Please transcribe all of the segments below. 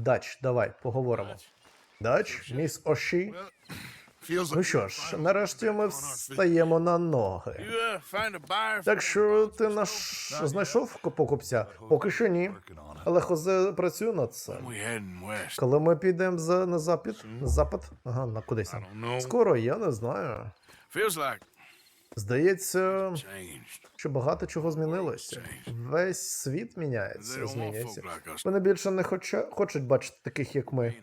Дач, давай, поговоримо. Дач, міс Оші. Ну що ж, нарешті ми встаємо на ноги. Так що ти наш знайшов покупця? Поки що ні. Але Хозе працює над цим. Коли ми підемо за на запад, на запад? Ага, на кудись. Скоро, я не знаю. Здається, що багато чого змінилося. Весь світ міняється, змінюється. Вони більше не хоча, хочуть бачити таких, як ми.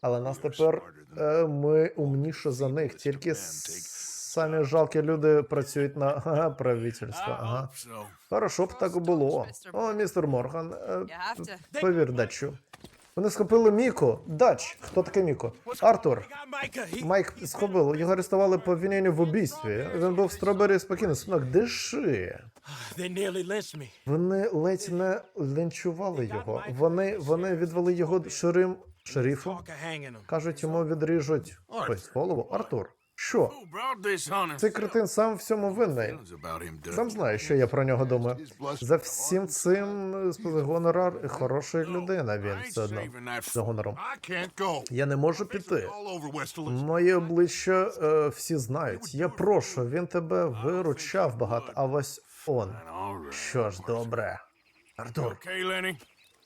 Але нас тепер е, ми умніше за них. Тільки самі жалкі люди працюють на ага, правительство. Ага. Хорошо б так було. О, містер Морган, е, повір дачу. Вони схопили Міко. Дач. Хто таке Міко? Артур. Майк схопив. Його арестували по обвиненню в убійстві. Він був в Стробері спокійно. Сунок, диши. Вони ледь не лінчували його. Вони, вони відвели його шерим шерифу. Кажуть, йому відріжуть ось голову. Артур. Що? Цей кретин сам в всьому винний. Сам знає, що я про нього думаю. За всім цим е, гонорар і хороша людина. Він все одно за гонором. Я не можу піти. Моє обличчя е, всі знають. Я прошу, він тебе виручав багато. А ось он. Що ж, добре. Артур,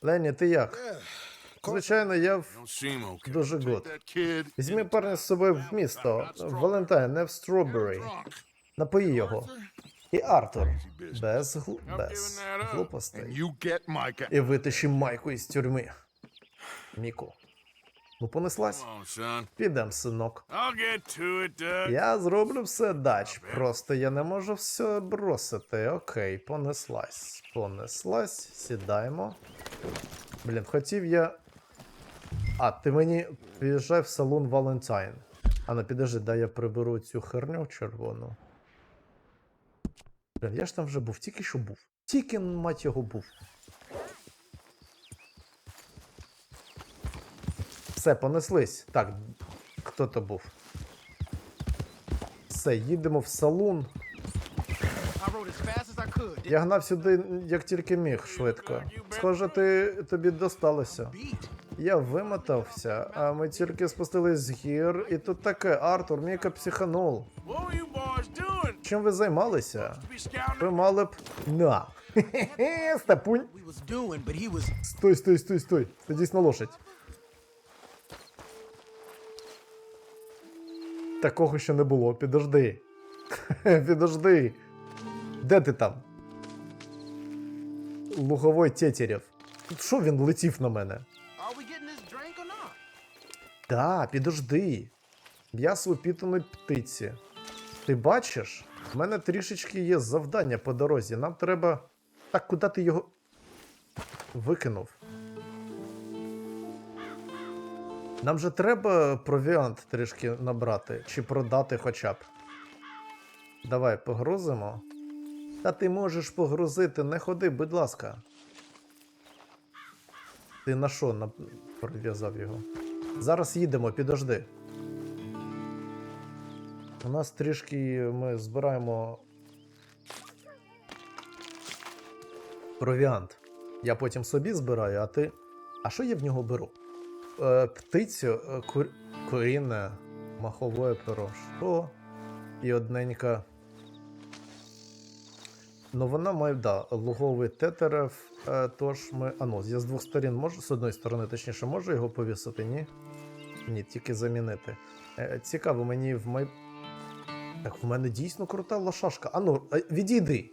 Лені, ти як? Звичайно, я в дуже гуд. Візьми парня з собою в місто. В Валентайн, не в Стробері. Напої його. І Артур. Без, глу... без глупостей. І витащи майку із тюрми. Міку. Ну, понеслась. Підем, синок. Я зроблю все дач. Просто я не можу все бросити. Окей, понеслась. Понеслась. Сідаємо. Блін, хотів я. А, ти мені під'їжджай в салон Валентайн. А ну підожди, дай я приберу цю херню червону. Блін, я ж там вже був, тільки що був. Тільки, мать його, був. Все, понеслись. Так, хто то був? Все, їдемо в салон. Я гнав сюди, як тільки міг, швидко. Схоже, ти тобі досталося. Я вимотався, а ми тільки спустились з гір, і тут таке, Артур, Міка психанув. Чим ви займалися? Ви мали б. На. He was Стой, стой, стой, стой. Садись на лошадь. Такого ще не було. Підожди. Підожди. Де ти там? Луговой тетерів. Що він летів на мене? Да, підожди. М'ясо упітаної птиці. Ти бачиш? В мене трішечки є завдання по дорозі. Нам треба. Так, куди ти його викинув? Нам же треба провіант трішки набрати, чи продати хоча б. Давай погрузимо. Та ти можеш погрузити, не ходи, будь ласка. Ти на що прив'язав його? Зараз їдемо, підожди. У нас трішки ми збираємо провіант. Я потім собі збираю, а ти. А що я в нього беру? Е, птицю, е, кур... куріне, махове перо. Що? І одненька. Ну, вона має, да, луговий тетерев, е, тож ми. А ну, я з двох сторін можу, з одної сторони, точніше, можу його повісити, ні? Ні, тільки замінити. Е, цікаво, мені в май. Так, в мене дійсно крута лошашка. А ну, е, відійди.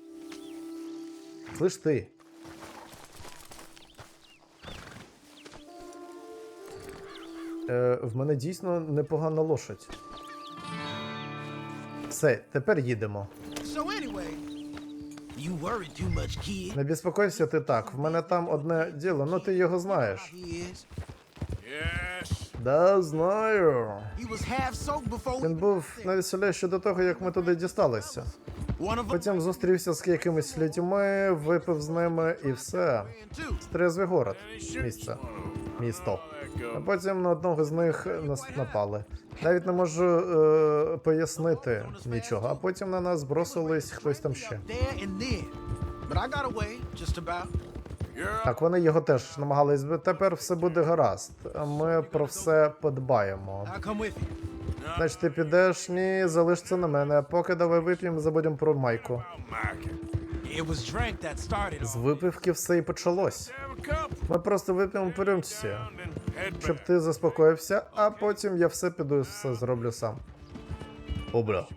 Слиш ти. Е, в мене дійсно непогана лошадь. Все, тепер їдемо. Не безпокойся ти так. В мене там одне діло, ну ти його знаєш. Да, знаю. Він був на ще до того, як ми туди дісталися. Потім зустрівся з якимись людьми, випив з ними і все. ran too. Трезвий город. Місце. Місто. А потім на одного з них нас напали. Навіть не можу е, пояснити нічого. А потім на нас бросились хтось там ще. Так, вони його теж намагались. Тепер все буде гаразд. Ми про все подбаємо. Значить, ти підеш, ні, залиш це на мене. Поки давай вип'ємо, забудемо про майку. З випивки все і почалось. Ми просто вип'ємо по рюмці, щоб ти заспокоївся, а потім я все піду, все зроблю сам. Обра.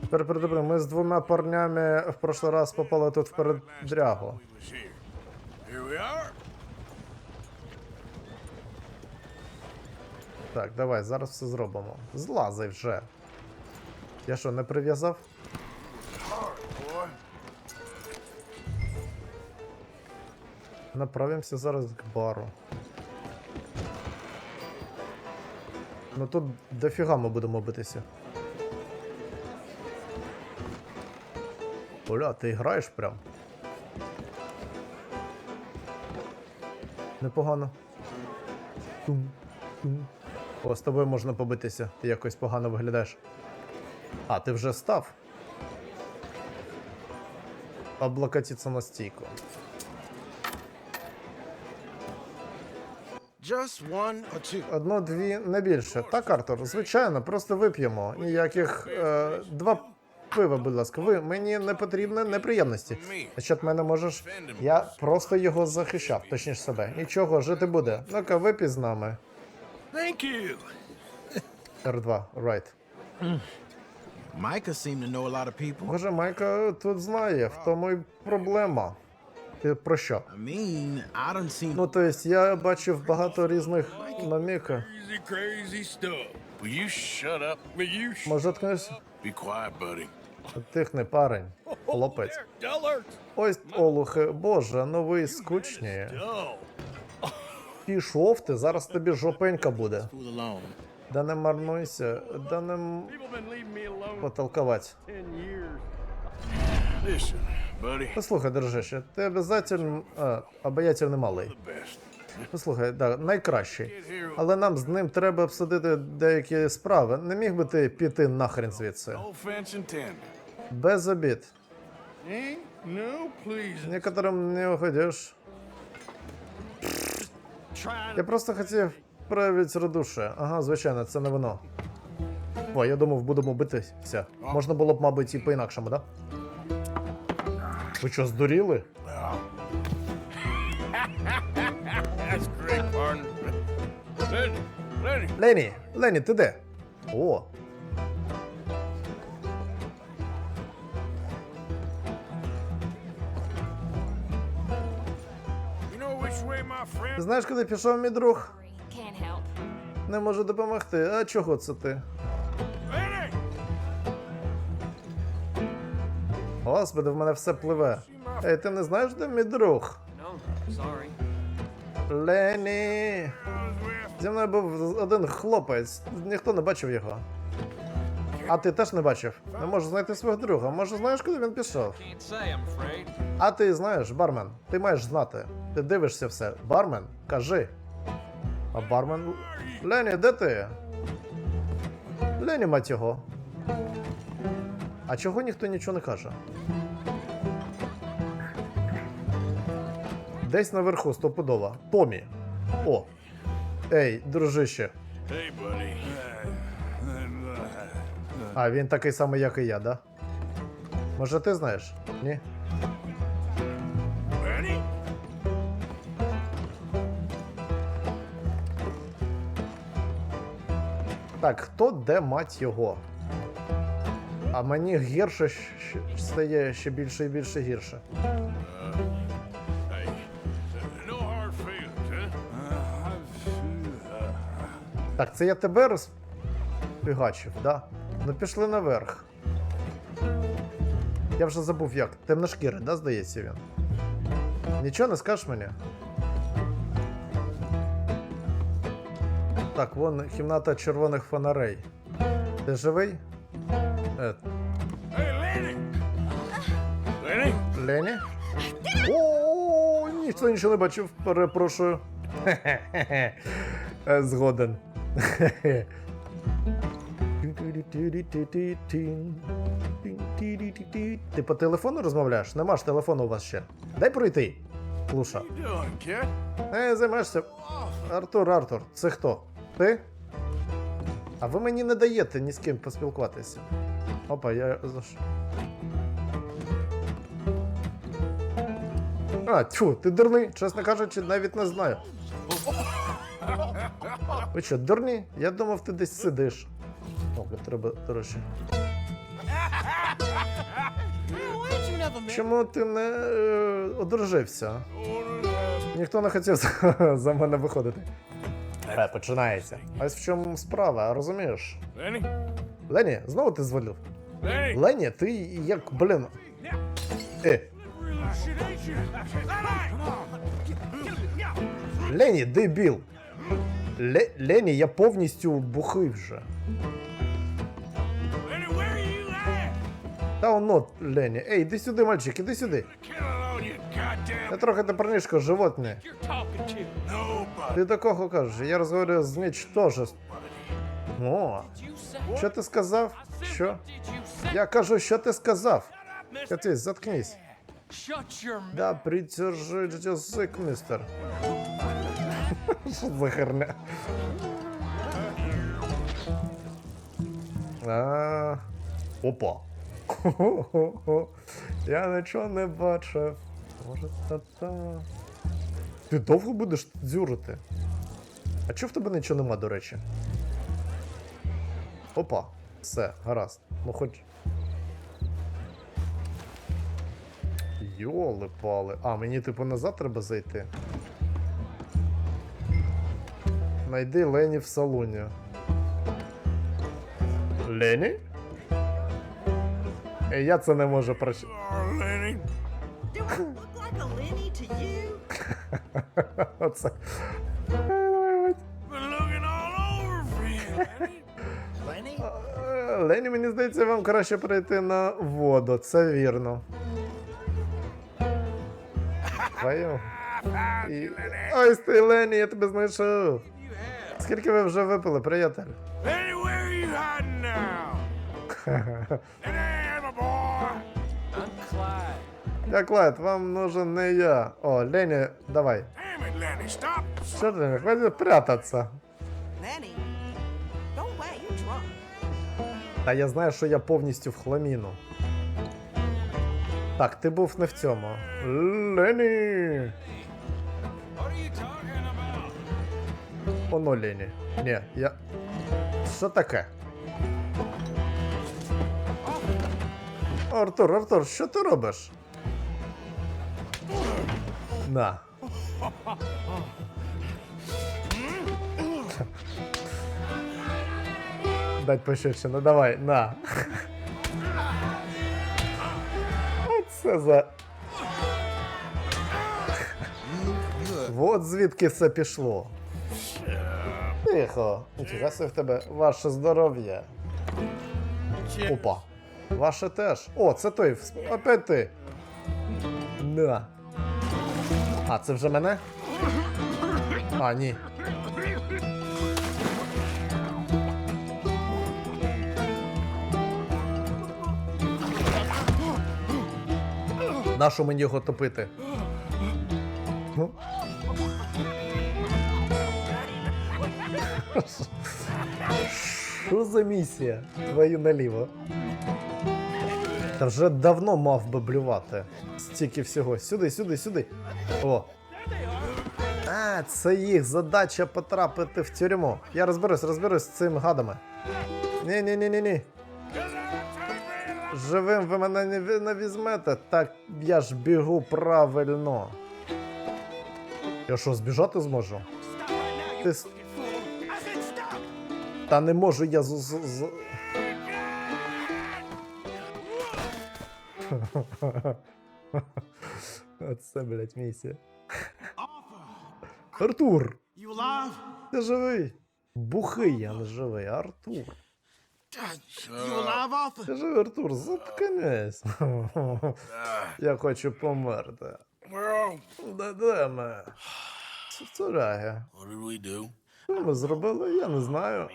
Тепер придобре, ми з двома парнями в прошлий раз попали тут в передрягу. Так, давай, зараз все зробимо. Злазай вже. Я що, не прив'язав? Направимося зараз к бару. Ну тут дофіга ми будемо битися. Оля, ти граєш прям? Непогано. Тум, тум. О, з тобою можна побитися. Ти якось погано виглядаєш. А, ти вже став? Облокотиться на стійку. Одну-дві, не більше. Так, Артур, звичайно, просто вип'ємо. Ніяких е, два пива, будь ласка. Ви мені не потрібні неприємності. Значить, мене можеш. Я просто його захищав, точніше себе. Нічого, жити буде. Ну-ка, випій з нами. Thank you. R2, right. Micah seemed to know a lot of people. Боже, Майка тут знає, в тому й проблема. Ти про що? Ну, то есть, я бачив багато різних sh- Може, ткнешся? be quiet, buddy? Тихни, парень. Хлопець. Ось олухи, боже, ну ви скучні. Oh, Пішов ти, зараз тобі жопенька буде. Да не марнуйся, да не потолковать. Послухай, дружище, ти обязательно, а, обаятельний малий. Послухай, да, найкращий. Але нам з ним треба обсудити деякі справи. Не міг би ти піти нахрен звідси? Без обід. Ain't. Некоторим не уходиш. Я просто хотів проявити радушие. Ага, звичайно, це не воно. О, я думав, будемо битися. Можна було б, мабуть, і по-інакшому, да? Ви що, здуріли? That's great, partner. Lenny, Lenny, Лені, Лені, ти де? О. you know which way my friend? Знаєш, куди пішов мій друг? Can't help. Не можу допомогти. А чого це ти? Господи, в мене все пливе. Ей, ти не знаєш, де мій друг? Лені. Зі мною був один хлопець, ніхто не бачив його. А ти теж не бачив? Не можу знайти свого друга. Може, знаєш, куди він пішов? А ти знаєш, бармен, ти маєш знати. Ти дивишся все. Бармен, кажи. А бармен. Лені, де ти? Лені, мать його. А чого ніхто нічого не каже? Десь наверху, стопудово. Томі. О. Ей, дружище. А, він такий самий, як і я, да? Може, ти знаєш? Ні? Так, хто де мать його? А мені гірше стає ще більше і більше гірше. Так, це я тебе розпігачив, да? Ну пішли наверх. Я вже забув як. Темношкірий, да, здається він? Нічого не скажеш мені? Так, вон кімната червоних фонарей. Ти живий? Лені? О, ніхто нічого не бачив, перепрошую. Хе-хе-хе. Е, Згоден. Ти по телефону розмовляєш? Нема ж телефону у вас ще. Дай пройти. Kid? Не займаєшся. Артур, Артур, це хто? Ти? А ви мені не даєте ні з ким поспілкуватися. Опа, я А, тьфу, ти дурний, чесно кажучи, навіть не знаю. Ви що, дурні? Я думав, ти десь сидиш. О, бля, треба, до речі. Чому ти не е, одружився? Ніхто не хотів за, за мене виходити. Е, починається. Ось в чому справа, розумієш? Лені, знову ти звалив. Лені, ти як, блін. Е. Лені, дебіл. Ле, Лені, я повністю бухий вже. Та воно, Лені. Ей, іди сюди, мальчик, іди сюди. Я трохи животне. Talking to. nobody. Ти до кого кажеш? Я розмовляю з нічтожеством. О, що ти сказав? Що? Я кажу, що ти сказав? Катись, заткнись. Да, придержи язик, містер. Що за херня? А, Опа. Я нічого не бачив. Може, та-та. Ти довго будеш дзюрити? А чого в тебе нічого нема, до речі? Опа. Все, гаразд. Ну хоч. Йоли пали. А, мені типу назад треба зайти. Найди Лені в салоні. Лені? Я це не можу прочитати. You? Оце. Лені, мені здається, вам краще перейти на воду, це вірно. Твою. І... Ось ти, Лені, я тебе знайшов. Скільки ви вже випили, приятель? Я Клайд, вам нужен не я. О, Лені, давай. Що ти, хватит away. Та я знаю, що я повністю в хламіну. Так, ти був не в цьому. Лені! Оно Лені. Ні, я. Що таке? Артур, Артур, що ти робиш? На. Дать пощечину, давай, на. Оце за. Вот звідки все пішло. Тихо. Собі в тебе ваше здоров'я. Опа. Ваше теж. О, це той. Опять ти. На. А, це вже мене? А, ні. Нащо мені його топити? Що за місія? Твою наліво. Та вже давно мав би блювати. Стільки всього. Сюди, сюди, сюди. О. А, це їх задача потрапити в тюрму. Я розберусь, розберусь з цими гадами. Ні-ні-ні-ні-ні. Живим ви мене не, не візьмете, так я ж бігу правильно. Я що, збіжати зможу? Ти... Та не можу я з. з, з... Оце, блядь, місія. Артур! Ти живий? Бухий, я не живий, Артур. Alive, Arthur? Артур, заткнись. Я хочу померти. Де, де ми? Цураги. What did we do? Що ми зробили? Я не знаю.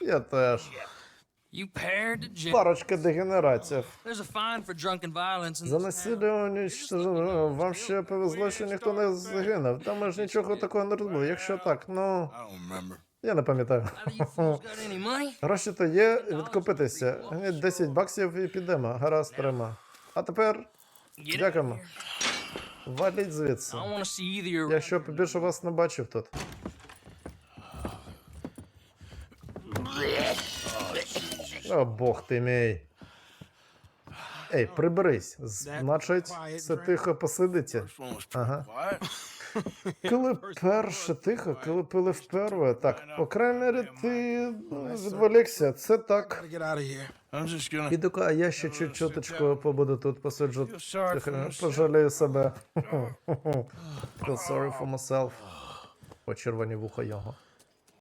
Я теж. You paired to Парочка дегенератів. There's a fine for in За насилля уничтожено. Вам ще повезло, що ніхто не загинув. Та ми ж нічого такого не робили. Якщо так, ну I don't remember. Я не пам'ятаю. Гроші то є, відкупитися. 10 баксів і підемо. Гаразд, трима. А тепер дякуємо. Валіть звідси. Я що більше вас не бачив тут. О, бог ти мій. Ей, приберись. Значить, це тихо pretty Ага. Коли перше тихо, коли пили вперше. Так, по крайній мере, ти ну, відволікся. Це так. Піду, а я ще чуть чуточку побуду тут, посиджу. Пожалію себе. Feel sorry for myself. Почервоні вуха його.